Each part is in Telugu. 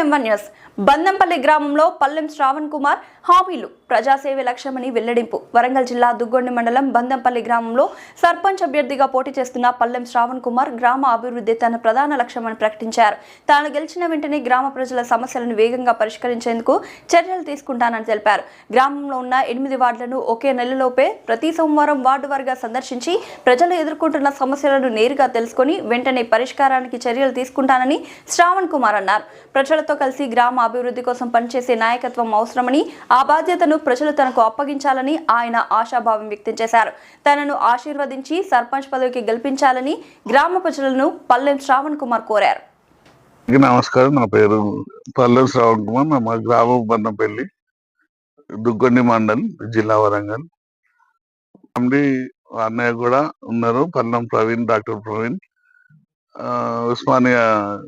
em banhos. బందంపల్లి గ్రామంలో పల్లెం శ్రావణ్ కుమార్ హామీలు ప్రజాసేవ లక్ష్యమని వెల్లడింపు. వరంగల్ జిల్లా దుగ్గొండి మండలం బందంపల్లి గ్రామంలో సర్పంచ్ అభ్యర్థిగా పోటీ చేస్తున్న పల్లెం శ్రావణ్ కుమార్ గ్రామ అభివృద్ధి తన ప్రధాన లక్ష్యమని ప్రకటించారు. తాను గెలిచిన వెంటనే గ్రామ ప్రజల సమస్యలను వేగంగా పరిష్కరించేందుకు చర్యలు తీసుకుంటానని తెలిపారు. గ్రామంలో ఉన్న ఎనిమిది వార్డులను ఒకే నెలలోపే ప్రతి సోమవారం వార్డు వారిగా సందర్శించి ప్రజలు ఎదుర్కొంటున్న సమస్యలను నేరుగా తెలుసుకొని వెంటనే పరిష్కారానికి చర్యలు తీసుకుంటానని శ్రావణ్ కుమార్ అన్నారు. ప్రజలతో కలిసి గ్రామ అభివృద్ధి కోసం పనిచేసే నాయకత్వం అవసరమని ఆ బాధ్యతను ప్రజలు తనకు అప్పగించాలని ఆయన ఆశాభావం వ్యక్తం చేశారు. తనను ఆశీర్వదించి సర్పంచ్ పదవికి గెలిపించాలని గ్రామ ప్రజలను పల్లెం శ్రావణ్ కుమార్ కోరారు. నమస్కారం. నా పేరు పల్లెం శ్రావణ్ కుమార్. మా గ్రామం బందంపల్లి దుగ్గొండి మండల్ జిల్లా వరంగల్. అన్నయ్య కూడా ఉన్నారు. పల్లం ప్రవీణ్ డాక్టర్ ప్రవీణ్. ఆ, Osmania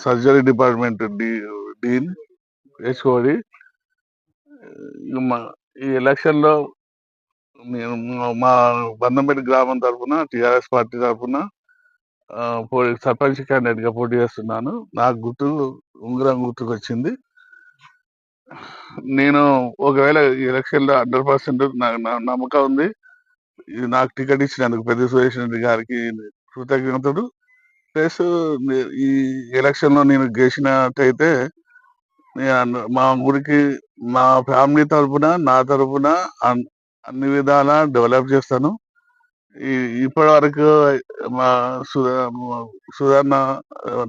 surgery department D dean HOD ఇక మా ఈ ఎలక్షన్లో నేను మా- బంధంపేట గ్రామం తరఫున టీఆర్ఎస్ పార్టీ తరఫున పోటీ సర్పంచ్ క్యాండిడేట్గా పోటీ చేస్తున్నాను. నాకు గుర్తు ఉంగరం గుర్తుకు వచ్చింది నేను ఒకవేళ ఎలక్షన్లో హండ్రెడ్ పర్సెంట్ నమ్మకం ఉంది. ఇది నాకు టికెట్ ఇచ్చినందుకు పెద్ద సురేష్ రెడ్డి గారికి కృతజ్ఞతలు. ప్లస్ ఈ ఎలక్షన్లో నేను గెలిచినట్టయితే నేను మా ఊరికి మా ఫ్యామిలీ తరపున నా తరపున అన్ని విధాలా డెవలప్ చేస్తాను. ఇప్పటి వరకు మా సుధా- సుధర్ణ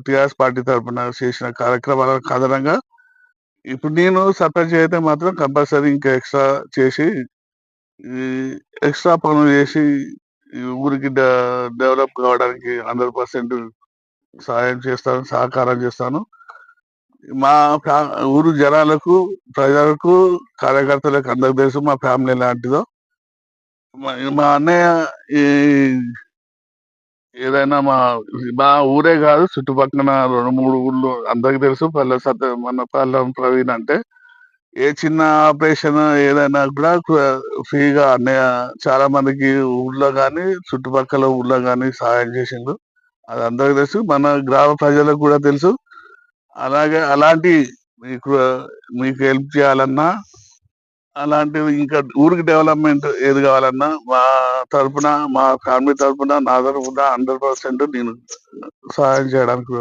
టిఆర్ఎస్ పార్టీ తరపున చేసిన కార్యక్రమాల ఆధారంగా ఇప్పుడు నేను సర్పంచ్ అయితే మాత్రం కంపల్సరీ ఇంకా ఎక్స్ట్రా చేసి ఈ ఎక్స్ట్రా పనులు చేసి ఊరికి డెవలప్ కావడానికి హండ్రెడ్ పర్సెంట్ సహాయం చేస్తాను సహకారం చేస్తాను. మా ఊరు జనాలకు ప్రజలకు కార్యకర్తలకు అందరికి తెలుసు మా ఫ్యామిలీ లాంటిదో మా మా అన్నయ్య ఈ ఏదైనా మా మా ఊరే కాదు చుట్టుపక్కల రెండు మూడు ఊళ్ళు అందరికి తెలుసు. పల్లె సత్య మన పల్లెం ప్రవీణ్ అంటే ఏ చిన్న ఆపరేషన్ ఏదైనా కూడా ఫ్రీగా అన్నయ్య చాలా మందికి ఊళ్ళో కానీ చుట్టుపక్కల ఊళ్ళో కానీ సహాయం చేసిండు. అది అందరికి తెలుసు. మన గ్రామ ప్రజలకు కూడా తెలుసు. అలాగే అలాంటి మీకు మీకు హెల్ప్ చేయాలన్నా అలాంటివి ఇంకా ఊరికి డెవలప్మెంట్ ఏది కావాలన్నా మా తరపున మా ఫ్యామిలీ తరపున నా తరపున హండ్రెడ్ పర్సెంట్ నేను సహాయం చేయడానికి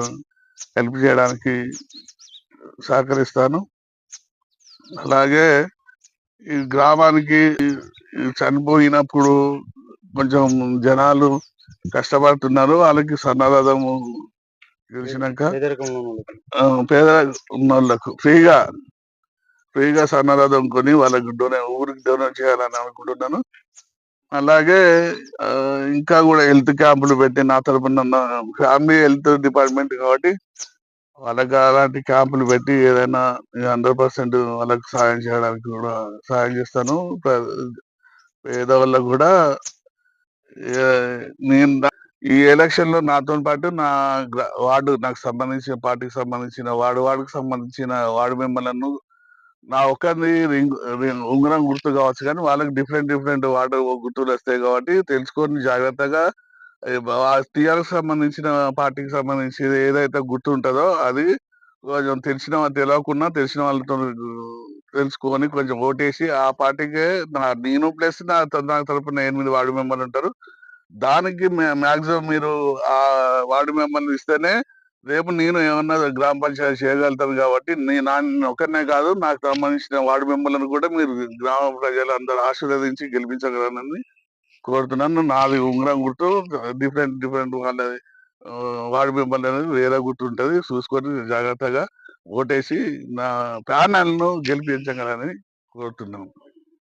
హెల్ప్ చేయడానికి సహకరిస్తాను. అలాగే ఈ గ్రామానికి చనిపోయినప్పుడు కొంచెం జనాలు కష్టపడుతున్నారు. వాళ్ళకి సన్నదాము తెలిసినాక ఆ, పేద ఉన్న వాళ్ళకు. ఫ్రీగా ఫ్రీగా సన్నదాతం కొని వాళ్ళకి డొనే ఊరికి డొనేట్ చేయాలని అనుకుంటున్నాను. అలాగే ఇంకా కూడా హెల్త్ క్యాంపులు పెట్టి నా తరపున ఫ్యామిలీ హెల్త్ డిపార్ట్మెంట్ కాబట్టి వాళ్ళకి అలాంటి క్యాంపులు పెట్టి ఏదైనా హండ్రెడ్ పర్సెంట్ వాళ్ళకి సహాయం చేయడానికి కూడా సహాయం చేస్తాను. పేదవాళ్ళకు కూడా నేను ఈ ఎలక్షన్లో నాతో పాటు నా వార్డు నాకు సంబంధించిన పార్టీకి సంబంధించిన వార్డు వార్డుకు సంబంధించిన వార్డు మెంబర్లను నా ఒక్కరిని ఉంగరం గుర్తు కావచ్చు కానీ వాళ్ళకి డిఫరెంట్ డిఫరెంట్ వార్డు గుర్తులు వస్తాయి కాబట్టి తెలుసుకొని జాగ్రత్తగా టీఆర్ఎస్ సంబంధించిన పార్టీకి సంబంధించి ఏదైతే గుర్తు ఉంటుందో అది కొంచెం తెలిసిన వాళ్ళు తెలియకుండా తెలిసిన వాళ్ళతో తెలుసుకొని కొంచెం ఓటేసి ఆ పార్టీకే నా నేను ప్లస్ నా నా తరపున ఎనిమిది వార్డు మెంబర్లు ఉంటారు. దానికి మాక్సిమం మీరు ఆ వార్డు మెంబర్లు ఇస్తేనే రేపు నేను ఏమన్నా గ్రామ పంచాయతీ చేయగలుగుతాను కాబట్టి నేను నా ఒక్కనే కాదు నాకు సంబంధించిన వార్డు మెంబర్లను కూడా మీరు గ్రామ ప్రజలు అందరూ ఆశీర్వదించి గెలిపించగలనని కోరుతున్నాను. నాది ఉంగరం గుర్తు డిఫరెంట్ డిఫరెంట్ వాళ్ళ వార్డు మెంబర్లు అనేది వేరే గుర్తు ఉంటుంది. చూసుకొని జాగ్రత్తగా ఓటేసి నా ప్యానల్ను గెలిపించగలని కోరుతున్నాను.